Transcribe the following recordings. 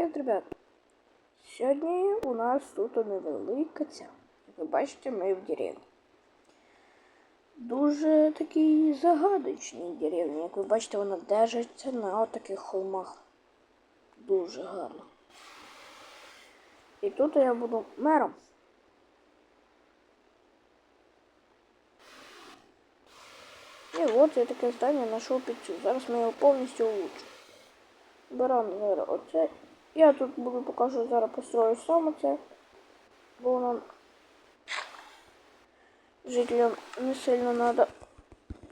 Привіт, ребят! Сьогодні у нас тут невелика ця. Як ви бачите, ми в деревні. Дуже такій загадочній деревні. Як ви бачите, вона держиться на таких холмах. Дуже гарно. І тут я буду мером. І от я таке здання знайшов під цю. Зараз ми його повністю улучшимо. Беремо зараз оце. Я тут буду покажу зараз построю саме це. Бо нам жителям не сильно треба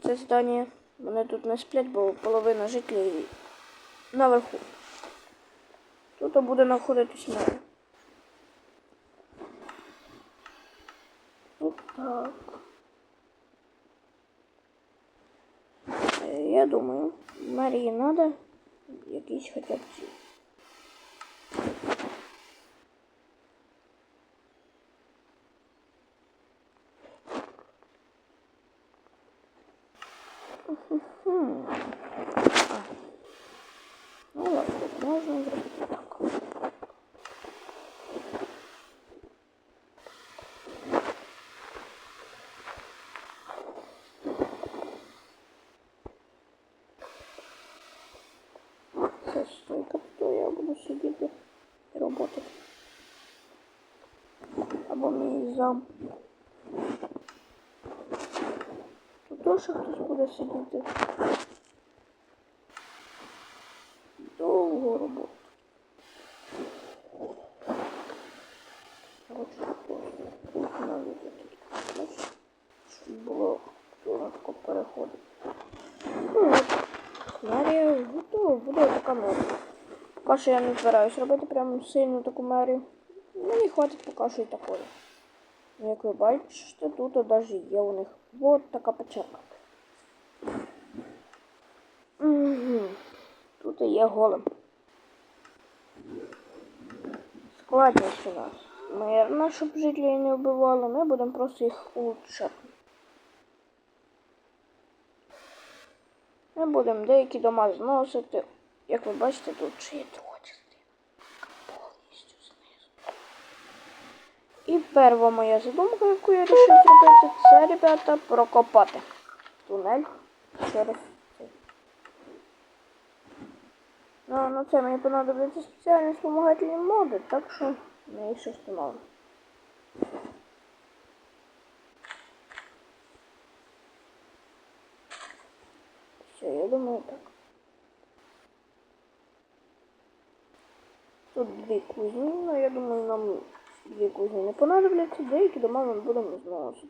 це здання. Вони тут не сплять, бо половина жителів наверху. Тут буде знаходитись мене. Так. Е, Я думаю, Марії треба якісь хоча б ці. Мгм. А. Ну ладно, можна зробити так. Це стойка, то я буду сидіти і роботи. Або мій зам. Тут теж хтось буде сидіти. Довго роботу. Хочу просто тут навіть такі, щоб було коротко переходити. Ну от, мерія готова, буде така мерія. Поки я не збираюсь робити прям сильну таку мерію. Мені хватить поки що і такої. Як ви бачите, тут навіть є у них от така печерка. Угу. Тут є голем. Складність у нас. Мирно, щоб жителі не вбивали, ми будемо просто їх улучшати. Ми будемо деякі дома зносити. Як ви бачите, тут ще є друга частина. Повністю знизу. І перша моя задумка, яку я вирішив зробити, це, ребята, прокопати тунель через цей. Ну, на це мені понадобляться спеціальні спомагательні моди, так що ми їх ще встановимо. Все, я думаю так. Тут дві але я думаю, нам дві кузні не понадобляться, деякі дома ми будемо зносити.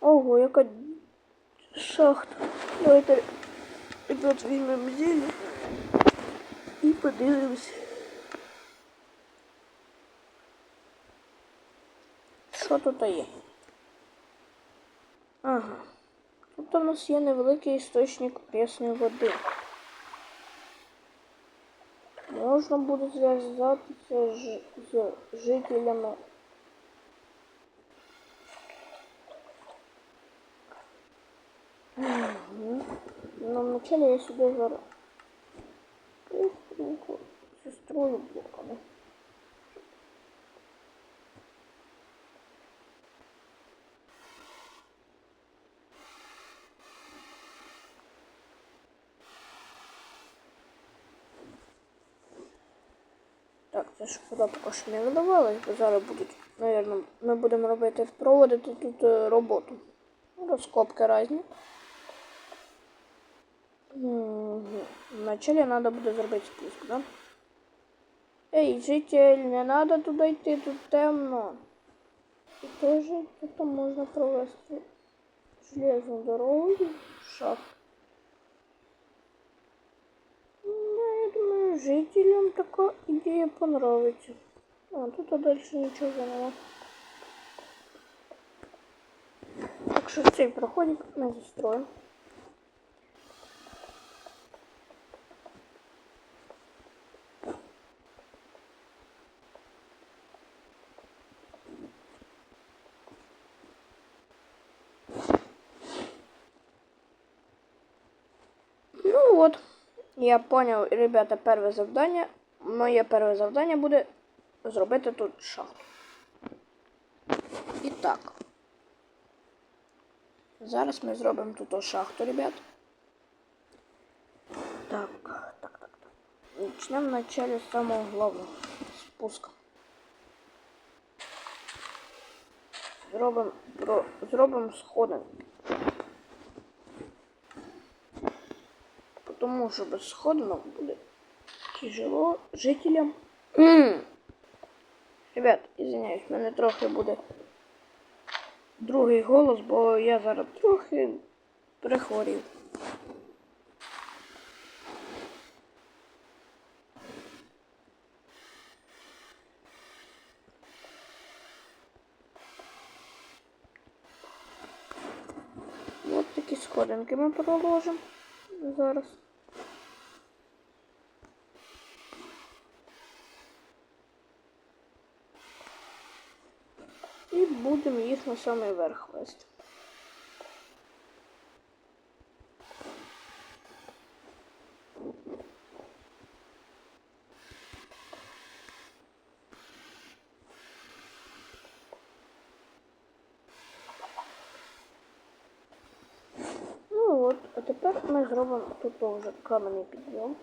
Ого, яка шахта. Давайте ребят візьмемо зілля і подивимось. Що тут є? Ага. Тут у нас є невеликий істочник пресної води. Можна буде зв'язатися ж- з жителями. Мгм. Ну, вначале я сюда зараз быстренько Так, це ж куди поки що не видавалось, бо зараз будуть, наверное, ми будемо робити, проводити тут е, роботу. Розкопки різні. Вначале надо буде зробити спуск, да? Ей, житель, не надо туди йти, тут темно. І теж тут можна провести железну дорогу шахту. Ну, я думаю, жителям така ідея понравиться. А, тут дальше нічого нема. Так що цей проходик ми застроїмо. Ну от, Я поняв, ребята, перше завдання. Моє перше завдання буде зробити тут шахту. І так. Зараз ми зробимо тут шахту, ребят. Так, так, так, так. Начнемо вначале з самого главного. Спуска. Зробимо, про, зробимо сходинки. Тому що без сходинок буде тяжело жителям. Ребят, извиняюсь, в мене трохи буде другий голос, бо я зараз трохи прихворів. От такі сходинки ми проложимо зараз. І будемо їх на самий верх вести. Ну от, а тепер ми зробимо тут вже каменний підйом,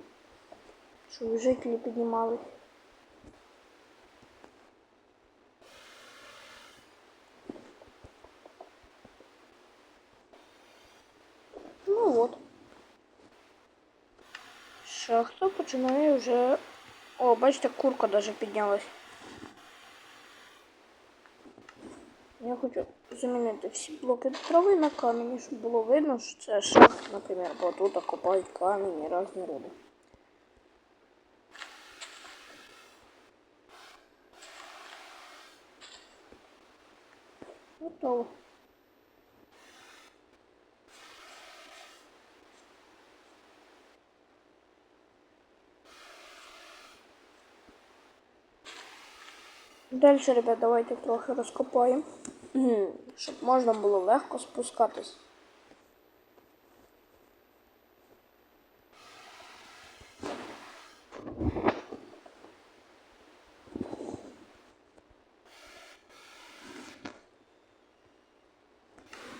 щоб жителі піднімались. Ну от. Шахта починає вже. О, бачите, курка даже піднялась. Я хочу замінити всі блоки трави на камені, щоб було видно, що це шахта, наприклад, бо тут копають камінь і різні руди. Готово. Дальше, ребят, давайте трохи розкопаємо, щоб можна було легко спускатись.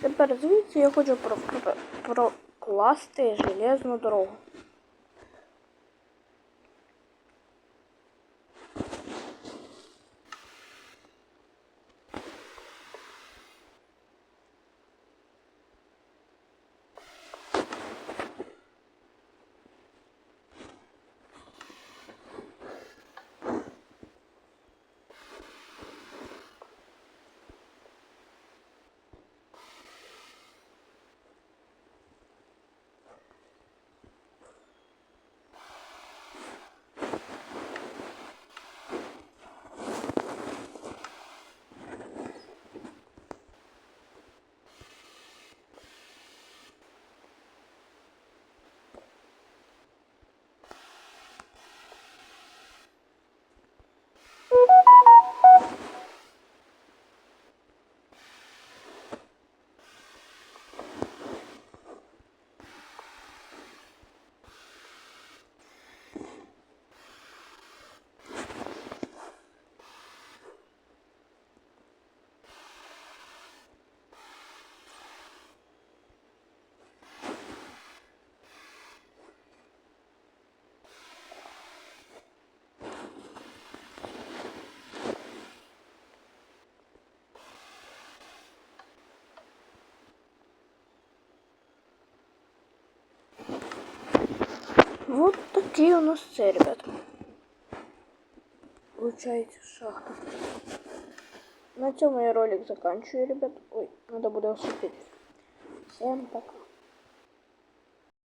Тепер звідси я хочу про- прокласти железну дорогу. Вот такие у нас це, ребят. Получается шахта. На цьому я ролик заканчиваю, ребят. Ой, надо буде осветить. Всем пока.